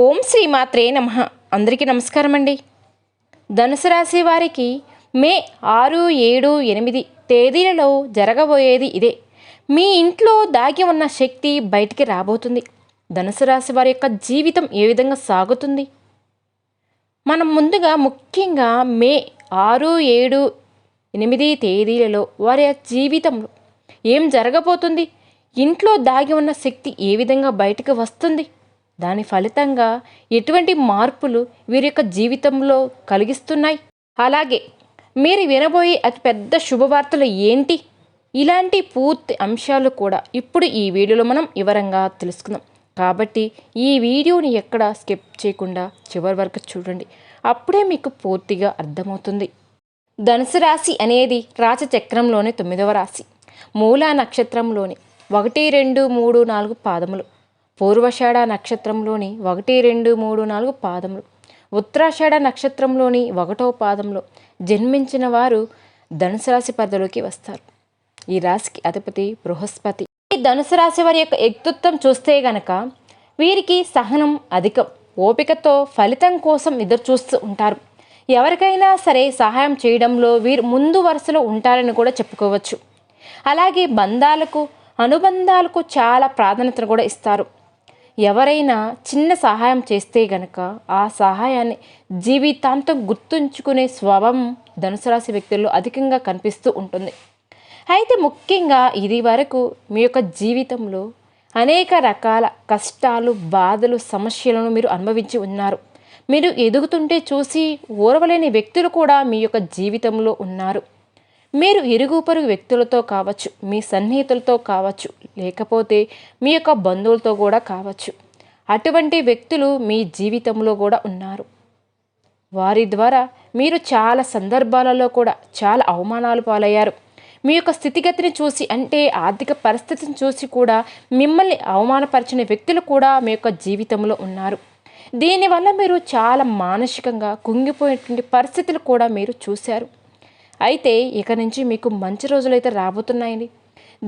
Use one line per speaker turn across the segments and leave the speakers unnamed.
ఓం శ్రీమాత్రే నమ. అందరికీ నమస్కారం అండి ధనుసు రాశి వారికి మే ఆరు ఏడు ఎనిమిది తేదీలలో జరగబోయేది ఇదే. మీ ఇంట్లో దాగి ఉన్న శక్తి బయటికి రాబోతుంది. ధనుసు రాశి వారి యొక్క జీవితం ఏ విధంగా సాగుతుంది? మనం ముందుగా ముఖ్యంగా మే ఆరు ఏడు ఎనిమిది తేదీలలో వారి జీవితంలో ఏం జరగబోతుంది? ఇంట్లో దాగి ఉన్న శక్తి ఏ విధంగా బయటకు వస్తుంది? దాని ఫలితంగా ఎటువంటి మార్పులు వీరి యొక్క జీవితంలో కలిగిస్తున్నాయి? అలాగే మీరు వినబోయే అతిపెద్ద శుభవార్తలు ఏంటి? ఇలాంటి పూర్తి అంశాలు కూడా ఇప్పుడు ఈ వీడియోలో మనం వివరంగా తెలుసుకుందాం. కాబట్టి ఈ వీడియోని ఎక్కడ స్కిప్ చేయకుండా చివరి వరకు చూడండి. అప్పుడే మీకు పూర్తిగా అర్థమవుతుంది. ధనుసు రాశి అనేది రాజచక్రంలోని తొమ్మిదవ రాశి. మూలా నక్షత్రంలోని ఒకటి రెండు మూడు నాలుగు పాదములు. పూర్వషాఢ నక్షత్రంలోని ఒకటి రెండు మూడు నాలుగు పాదములు. ఉత్తరాషాఢ నక్షత్రంలోని ఒకటో పాదంలో జన్మించిన వారు ధనుసు రాశి పరిధిలోకి వస్తారు. ఈ రాశికి అధిపతి బృహస్పతి. ఈ ధనుసు రాశి వారి యొక్క వ్యక్తిత్వం చూస్తే గనక వీరికి సహనం అధికం. ఓపికతో ఫలితం కోసం ఎదురు చూస్తూ ఉంటారు. ఎవరికైనా సరే సహాయం చేయడంలో వీరు ముందు వరుసలో ఉంటారని కూడా చెప్పుకోవచ్చు. అలాగే బంధాలకు అనుబంధాలకు చాలా ప్రాధాన్యతను కూడా ఇస్తారు. ఎవరైనా చిన్న సహాయం చేస్తే గనక ఆ సహాయాన్ని జీవితాంతం గుర్తుంచుకునే స్వభావం ధనుసు రాశి వ్యక్తుల్లో అధికంగా కనిపిస్తూ ఉంటుంది. అయితే ముఖ్యంగా ఇది వరకు మీ యొక్క జీవితంలో అనేక రకాల కష్టాలు బాధలు సమస్యలను మీరు అనుభవించి ఉన్నారు. మీరు ఎదుగుతుంటే చూసి ఓర్వలేని వ్యక్తులు కూడా మీ యొక్క జీవితంలో ఉన్నారు. మీరు ఇరుగు పొరుగు వ్యక్తులతో కావచ్చు మీ సన్నిహితులతో కావచ్చు లేకపోతే మీ యొక్క బంధువులతో కూడా కావచ్చు. అటువంటి వ్యక్తులు మీ జీవితంలో కూడా ఉన్నారు. వారి ద్వారా మీరు చాలా సందర్భాలలో కూడా చాలా అవమానాలు పాలయ్యారు. మీ యొక్క స్థితిగతిని చూసి అంటే ఆర్థిక పరిస్థితిని చూసి కూడా మిమ్మల్ని అవమానపరిచిన వ్యక్తులు కూడా మీ యొక్క జీవితంలో ఉన్నారు. దీనివల్ల మీరు చాలా మానసికంగా కుంగిపోయేటువంటి పరిస్థితులు కూడా మీరు చూశారు. అయితే ఇక నుంచి మీకు మంచి రోజులైతే రాబోతున్నాయండి.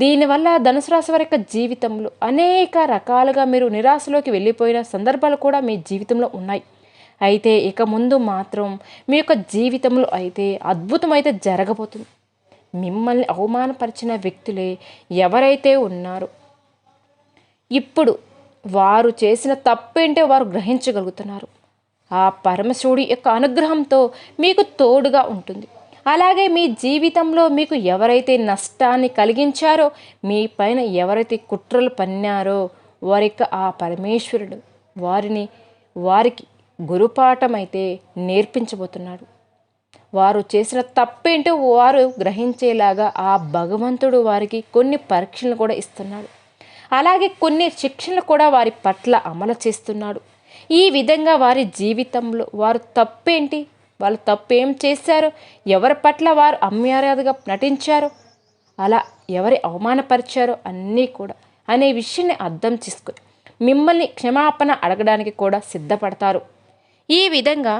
దీనివల్ల ధనుసు రాశి వారి యొక్క జీవితంలో అనేక రకాలుగా మీరు నిరాశలోకి వెళ్ళిపోయిన సందర్భాలు కూడా మీ జీవితంలో ఉన్నాయి. అయితే ఇక ముందు మాత్రం మీ యొక్క జీవితంలో అయితే అద్భుతం అయితే జరగబోతుంది. మిమ్మల్ని అవమానపరిచిన వ్యక్తులే ఎవరైతే ఉన్నారో ఇప్పుడు వారు చేసిన తప్పేంటో వారు గ్రహించగలుగుతున్నారు. ఆ పరమశివుడి యొక్క అనుగ్రహంతో మీకు తోడుగా ఉంటుంది. అలాగే మీ జీవితంలో మీకు ఎవరైతే నష్టాన్ని కలిగించారో మీ పైన ఎవరైతే కుట్రలు పన్నారో వారి యొక్క ఆ పరమేశ్వరుడు వారిని వారికి గురుపాఠం అయితే నేర్పించబోతున్నాడు. వారు చేసిన తప్పేంటో వారు గ్రహించేలాగా ఆ భగవంతుడు వారికి కొన్ని పరీక్షలు కూడా ఇస్తున్నాడు. అలాగే కొన్ని శిక్షణలు కూడా వారి పట్ల అమలు చేస్తున్నాడు. ఈ విధంగా వారి జీవితంలో వారు తప్పేంటి? వాళ్ళు తప్పు ఏం చేశారు? ఎవరి పట్ల వారు అమ్యారాధగా నటించారు? అలా ఎవరి అవమానపరిచారు అన్నీ కూడా అనే విషయాన్ని అర్థం చేసుకుని మిమ్మల్ని క్షమాపణ అడగడానికి కూడా సిద్ధపడతారు. ఈ విధంగా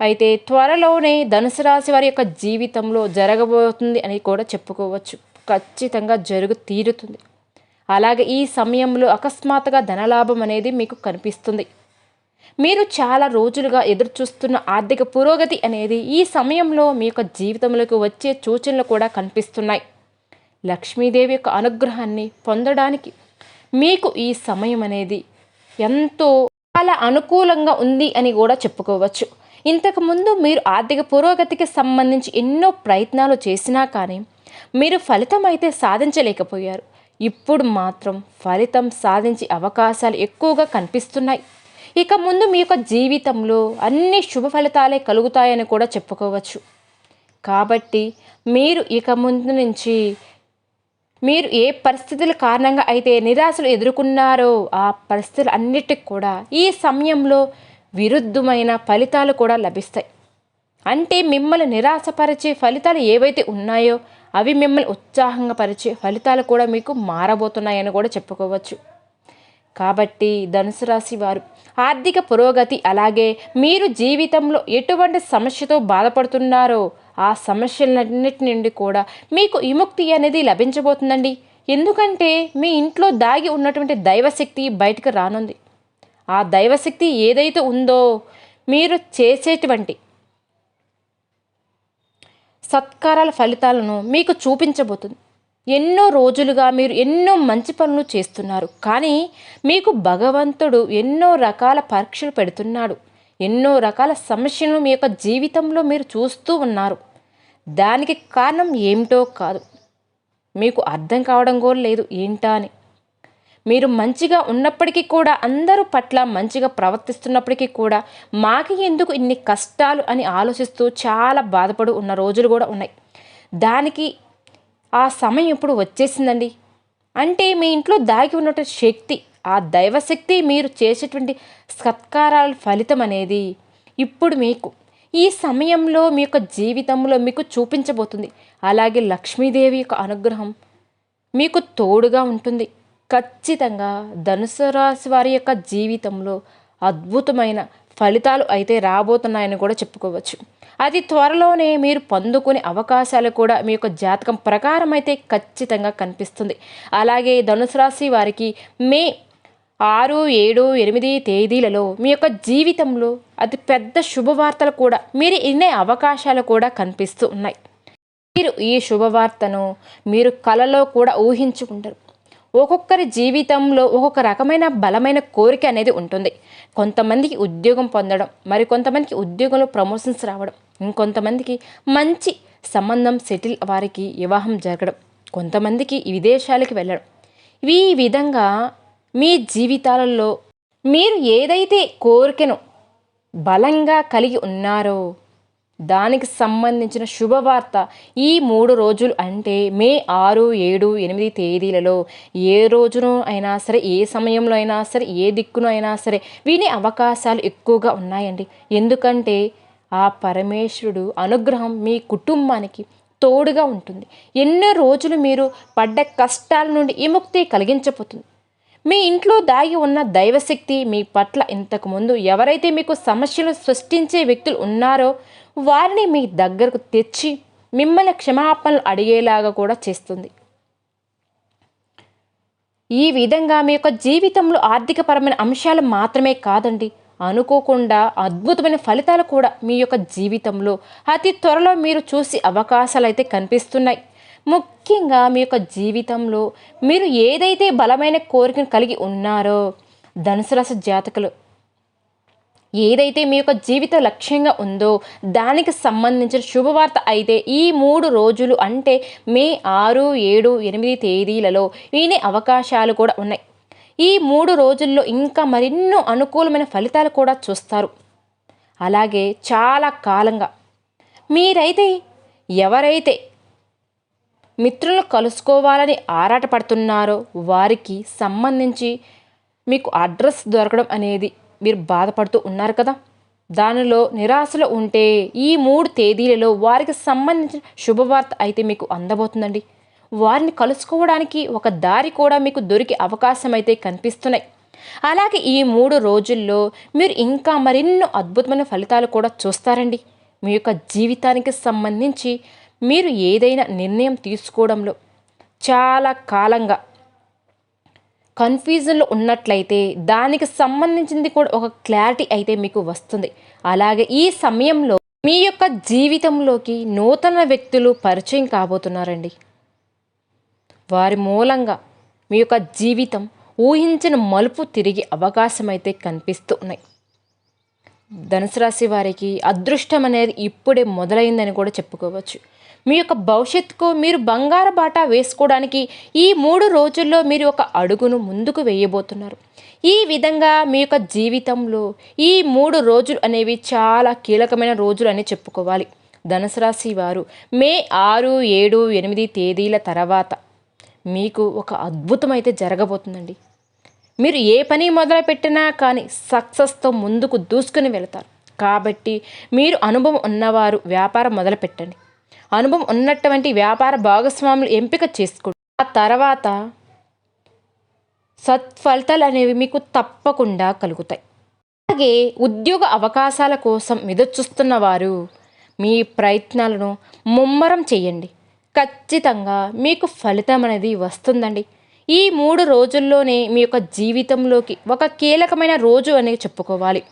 అయితే త్వరలోనే ధనుసు రాశి వారి యొక్క జీవితంలో జరగబోతుంది అని కూడా చెప్పుకోవచ్చు. ఖచ్చితంగా జరుగు తీరుతుంది. అలాగే ఈ సమయంలో అకస్మాత్తుగా ధనలాభం అనేది మీకు కనిపిస్తుంది. మీరు చాలా రోజులుగా ఎదురుచూస్తున్న ఆర్థిక పురోగతి అనేది ఈ సమయంలో మీ యొక్క జీవితంలోకి వచ్చే సూచనలు కూడా కనిపిస్తున్నాయి. లక్ష్మీదేవి యొక్క అనుగ్రహాన్ని పొందడానికి మీకు ఈ సమయం అనేది ఎంతో చాలా అనుకూలంగా ఉంది అని కూడా చెప్పుకోవచ్చు. ఇంతకుముందు మీరు ఆర్థిక పురోగతికి సంబంధించి ఎన్నో ప్రయత్నాలు చేసినా కానీ మీరు ఫలితం అయితే సాధించలేకపోయారు. ఇప్పుడు మాత్రం ఫలితం సాధించే అవకాశాలు ఎక్కువగా కనిపిస్తున్నాయి. ఇక ముందు మీ యొక్క జీవితంలో అన్ని శుభ ఫలితాలే కలుగుతాయని కూడా చెప్పుకోవచ్చు. కాబట్టి మీరు ఇక ముందు నుంచి మీరు ఏ పరిస్థితుల కారణంగా అయితే నిరాశలు ఎదుర్కొన్నారో ఆ పరిస్థితులు అన్నిటికి కూడా ఈ సమయంలో విరుద్ధమైన ఫలితాలు కూడా లభిస్తాయి. అంటే మిమ్మల్ని నిరాశపరిచే ఫలితాలు ఏవైతే ఉన్నాయో అవి మిమ్మల్ని ఉత్సాహంగా పరిచే ఫలితాలు కూడా మీకు మారబోతున్నాయని కూడా చెప్పుకోవచ్చు. కాబట్టి ధనుసు రాశి వారు ఆర్థిక పురోగతి అలాగే మీరు జీవితంలో ఎటువంటి సమస్యతో బాధపడుతున్నారో ఆ సమస్యలన్నిటి నుండి కూడా మీకు విముక్తి అనేది లభించబోతుందండి. ఎందుకంటే మీ ఇంట్లో దాగి ఉన్నటువంటి దైవశక్తి బయటకు రానుంది. ఆ దైవశక్తి ఏదైతే ఉందో మీరు చేసేటువంటి సత్కారాల ఫలితాలను మీకు చూపించబోతుంది. ఎన్నో రోజులుగా మీరు ఎన్నో మంచి పనులు చేస్తున్నారు. కానీ మీకు భగవంతుడు ఎన్నో రకాల పరీక్షలు పెడుతున్నాడు. ఎన్నో రకాల సమస్యలను మీ యొక్క జీవితంలో మీరు చూస్తూ ఉన్నారు. దానికి కారణం ఏమిటో కాదు. మీకు అర్థం కావడం కూడా లేదు. ఏంటా అని. మీరు మంచిగా ఉన్నప్పటికీ కూడా అందరూ పట్ల మంచిగా ప్రవర్తిస్తున్నప్పటికీ కూడా మాకి ఎందుకు ఇన్ని కష్టాలు అని ఆలోచిస్తూ చాలా బాధపడు ఉన్న రోజులు కూడా ఉన్నాయి. దానికి ఆ సమయం ఇప్పుడు వచ్చేసిందండి. అంటే మీ ఇంట్లో దాగి ఉన్నటువంటి శక్తి ఆ దైవశక్తి మీరు చేసేటువంటి సత్కారాల ఫలితం అనేది ఇప్పుడు మీకు ఈ సమయంలో మీ యొక్క జీవితంలో మీకు చూపించబోతుంది. అలాగే లక్ష్మీదేవి యొక్క అనుగ్రహం మీకు తోడుగా ఉంటుంది. ఖచ్చితంగా ధనుసు రాశి వారి యొక్క జీవితంలో అద్భుతమైన ఫలితాలు అయితే రాబోతున్నాయని కూడా చెప్పుకోవచ్చు. అది త్వరలోనే మీరు పొందుకునే అవకాశాలు కూడా మీ యొక్క జాతకం ప్రకారం అయితే ఖచ్చితంగా కనిపిస్తుంది. అలాగే ధనుసు రాశి వారికి మే ఆరు ఏడు ఎనిమిది తేదీలలో మీ యొక్క జీవితంలో అతి పెద్ద శుభవార్తలు కూడా మీరు వినే అవకాశాలు కూడా కనిపిస్తూ ఉన్నాయి. మీరు ఈ శుభవార్తను మీరు కలలో కూడా ఊహించుకుంటారు. ఒక్కొక్కరి జీవితంలో ఒక్కొక్క రకమైన బలమైన కోరిక అనేది ఉంటుంది. కొంతమందికి ఉద్యోగం పొందడం మరి కొంతమందికి ఉద్యోగంలో ప్రమోషన్స్ రావడం ఇంకొంతమందికి మంచి సంబంధం సెటిల్ వారికి వివాహం జరగడం కొంతమందికి విదేశాలకి వెళ్ళడం. ఈ విధంగా మీ జీవితాలలో మీరు ఏదైతే కోరికను బలంగా కలిగి ఉన్నారో దానికి సంబంధించిన శుభవార్త ఈ మూడు రోజులు అంటే మే ఆరు ఏడు ఎనిమిది తేదీలలో ఏ రోజును అయినా సరే ఏ సమయంలో అయినా సరే ఏ దిక్కును అయినా సరే వినే అవకాశాలు ఎక్కువగా ఉన్నాయండి. ఎందుకంటే ఆ పరమేశ్వరుడు అనుగ్రహం మీ కుటుంబానికి తోడుగా ఉంటుంది. ఎన్నో రోజులు మీరు పడ్డ కష్టాల నుండి విముక్తి కలిగించబోతుంది. మీ ఇంట్లో దాగి ఉన్న దైవశక్తి మీ పట్ల ఇంతకుముందు ఎవరైతే మీకు సమస్యలు సృష్టించే వ్యక్తులు ఉన్నారో వారిని మీ దగ్గరకు తెచ్చి మిమ్మల్ని క్షమాపణలు అడిగేలాగా కూడా చేస్తుంది. ఈ విధంగా మీ యొక్క జీవితంలో ఆర్థికపరమైన అంశాలు మాత్రమే కాదండి. అనుకోకుండా అద్భుతమైన ఫలితాలు కూడా మీ యొక్క జీవితంలో అతి త్వరలో మీరు చూసి అవకాశాలు అయితే కనిపిస్తున్నాయి. ముఖ్యంగా మీ యొక్క జీవితంలో మీరు ఏదైతే బలమైన కోరికను కలిగి ఉన్నారో ధనుసు రస జాతకులు ఏదైతే మీ యొక్క జీవిత లక్ష్యంగా ఉందో దానికి సంబంధించిన శుభవార్త అయితే ఈ మూడు రోజులు అంటే మే ఆరు ఏడు ఎనిమిది తేదీలలో వినే అవకాశాలు కూడా ఉన్నాయి. ఈ మూడు రోజుల్లో ఇంకా మరెన్నో అనుకూలమైన ఫలితాలు కూడా చూస్తారు. అలాగే చాలా కాలంగా మీరైతే ఎవరైతే మిత్రులను కలుసుకోవాలని ఆరాటపడుతున్నారో. వారికి సంబంధించి మీకు అడ్రస్ దొరకడం అనేది మీరు బాధపడుతూ ఉన్నారు కదా. దానిలో నిరాశలు ఉంటే ఈ మూడు తేదీలలో వారికి సంబంధించిన శుభవార్త అయితే మీకు అందబోతుందండి. వారిని కలుసుకోవడానికి ఒక దారి కూడా మీకు దొరికే అవకాశం అయితే కనిపిస్తున్నాయి. అలాగే ఈ మూడు రోజుల్లో మీరు ఇంకా మరెన్నో అద్భుతమైన ఫలితాలు కూడా చూస్తారండి. మీ యొక్క జీవితానికి సంబంధించి మీరు ఏదైనా నిర్ణయం తీసుకోవడంలో చాలా కాలంగా కన్ఫ్యూజన్లో ఉన్నట్లయితే దానికి సంబంధించింది కూడా ఒక క్లారిటీ అయితే మీకు వస్తుంది. అలాగే ఈ సమయంలో మీ యొక్క జీవితంలోకి నూతన వ్యక్తులు పరిచయం కాబోతున్నారండి. వారి మూలంగా మీ యొక్క జీవితం ఊహించిన మలుపు తిరిగి అవకాశం అయితే కనిపిస్తూ ఉన్నాయి. ధనుసు రాశి వారికి అదృష్టం అనేది ఇప్పుడే మొదలైందని కూడా చెప్పుకోవచ్చు. మీ యొక్క భవిష్యత్తుకు మీరు బంగారు బాట వేసుకోవడానికి ఈ మూడు రోజుల్లో మీరు ఒక అడుగును ముందుకు వేయబోతున్నారు. ఈ విధంగా మీ యొక్క జీవితంలో ఈ మూడు రోజులు అనేవి చాలా కీలకమైన రోజులు అని చెప్పుకోవాలి. ధనుసు రాశి వారు మే ఆరు ఏడు ఎనిమిది తేదీల తర్వాత మీకు ఒక అద్భుతం అయితే జరగబోతుందండి. మీరు ఏ పని మొదలుపెట్టినా కానీ సక్సెస్తో ముందుకు దూసుకుని వెళతారు. కాబట్టి మీరు అనుభవం ఉన్నవారు వ్యాపారం మొదలుపెట్టండి. అనుభవం ఉన్నటువంటి వ్యాపార భాగస్వాములు ఎంపిక చేసుకోండి ఆ తర్వాత సత్ఫలితాలు అనేవి మీకు తప్పకుండా కలుగుతాయి. అలాగే ఉద్యోగ అవకాశాల కోసం ఎదురుచూస్తున్న వారు మీ ప్రయత్నాలను ముమ్మరం చేయండి. ఖచ్చితంగా మీకు ఫలితం అనేది వస్తుందండి. ఈ మూడు రోజుల్లోనే మీ యొక్క జీవితంలోకి ఒక కీలకమైన రోజు అనేది చెప్పుకోవాలి.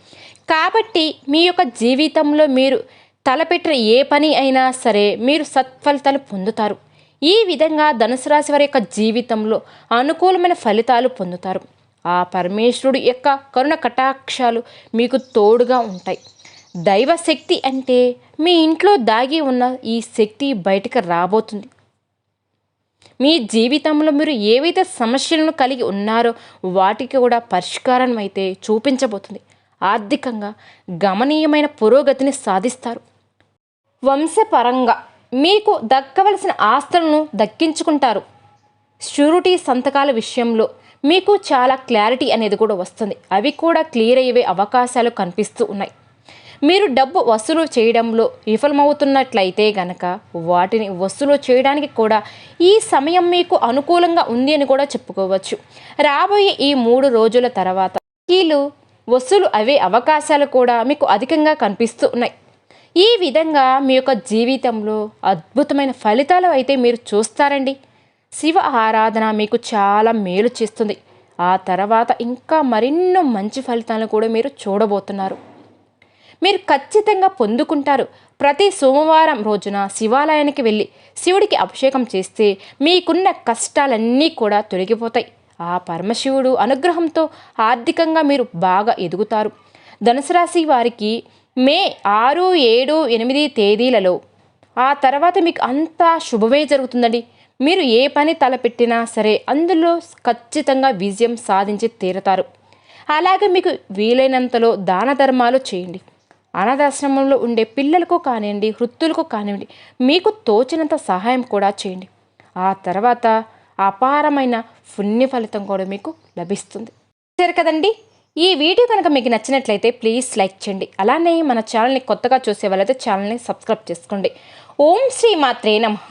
కాబట్టి మీ యొక్క జీవితంలో మీరు తలపెట్టిన ఏ పని అయినా సరే మీరు సత్ఫలితాలు పొందుతారు. ఈ విధంగా ధనుసు రాశి వారి యొక్క జీవితంలో అనుకూలమైన ఫలితాలు పొందుతారు. ఆ పరమేశ్వరుడు యొక్క కరుణ కటాక్షాలు మీకు తోడుగా ఉంటాయి. దైవశక్తి అంటే మీ ఇంట్లో దాగి ఉన్న ఈ శక్తి బయటకు రాబోతుంది. మీ జీవితంలో మీరు ఏవైతే సమస్యలను కలిగి ఉన్నారో వాటికి కూడా పరిష్కారం అయితే చూపించబోతుంది. ఆర్థికంగా గమనీయమైన పురోగతిని సాధిస్తారు. వంశపరంగా మీకు దక్కవలసిన ఆస్తులను దక్కించుకుంటారు. షూరిటీ సంతకాల విషయంలో మీకు చాలా క్లారిటీ అనేది కూడా వస్తుంది. అవి కూడా క్లియర్ అయ్యే అవకాశాలు కనిపిస్తూ ఉన్నాయి. మీరు డబ్బు వసూలు చేయడంలో విఫలమవుతున్నట్లయితే గనక వాటిని వసూలు చేయడానికి కూడా ఈ సమయం మీకు అనుకూలంగా ఉంది అని కూడా చెప్పుకోవచ్చు. రాబోయే ఈ మూడు రోజుల తర్వాత కీలు వసూలు అవే అవకాశాలు కూడా మీకు అధికంగా కనిపిస్తూ ఉన్నాయి. ఈ విధంగా మీ యొక్క జీవితంలో అద్భుతమైన ఫలితాలు అయితే మీరు చూస్తారండి. శివ ఆరాధన మీకు చాలా మేలు చేస్తుంది. ఆ తర్వాత ఇంకా మరెన్నో మంచి ఫలితాలను కూడా మీరు చూడబోతున్నారు. మీరు ఖచ్చితంగా పొందుకుంటారు. ప్రతి సోమవారం రోజున శివాలయానికి వెళ్ళి శివుడికి అభిషేకం చేస్తే మీకున్న కష్టాలన్నీ కూడా తొలగిపోతాయి. ఆ పరమశివుడు అనుగ్రహంతో ఆర్థికంగా మీరు బాగా ఎదుగుతారు. ధనుసు రాశి వారికి మే ఆరు ఏడు ఎనిమిది తేదీలలో. ఆ తర్వాత మీకు అంతా శుభమే జరుగుతుందండి. మీరు ఏ పని తలపెట్టినా సరే అందులో ఖచ్చితంగా విజయం సాధించి తీరతారు. అలాగే మీకు వీలైనంతలో దాన ధర్మాలు చేయండి. అనాథాశ్రమంలో ఉండే పిల్లలకు కానివ్వండి వృత్తులకు కానివ్వండి మీకు తోచినంత సహాయం కూడా చేయండి. ఆ తర్వాత అపారమైన పుణ్య ఫలితం కూడా మీకు లభిస్తుంది. సరే కదండి? ఈ వీడియో కనుక మీకు నచ్చినట్లయితే ప్లీజ్ లైక్ చేయండి. అలానే మన ఛానల్ని కొత్తగా చూసే వాళ్ళైతే ఛానల్ని సబ్స్క్రైబ్ చేసుకోండి. ఓం శ్రీ మాత్రే నమః.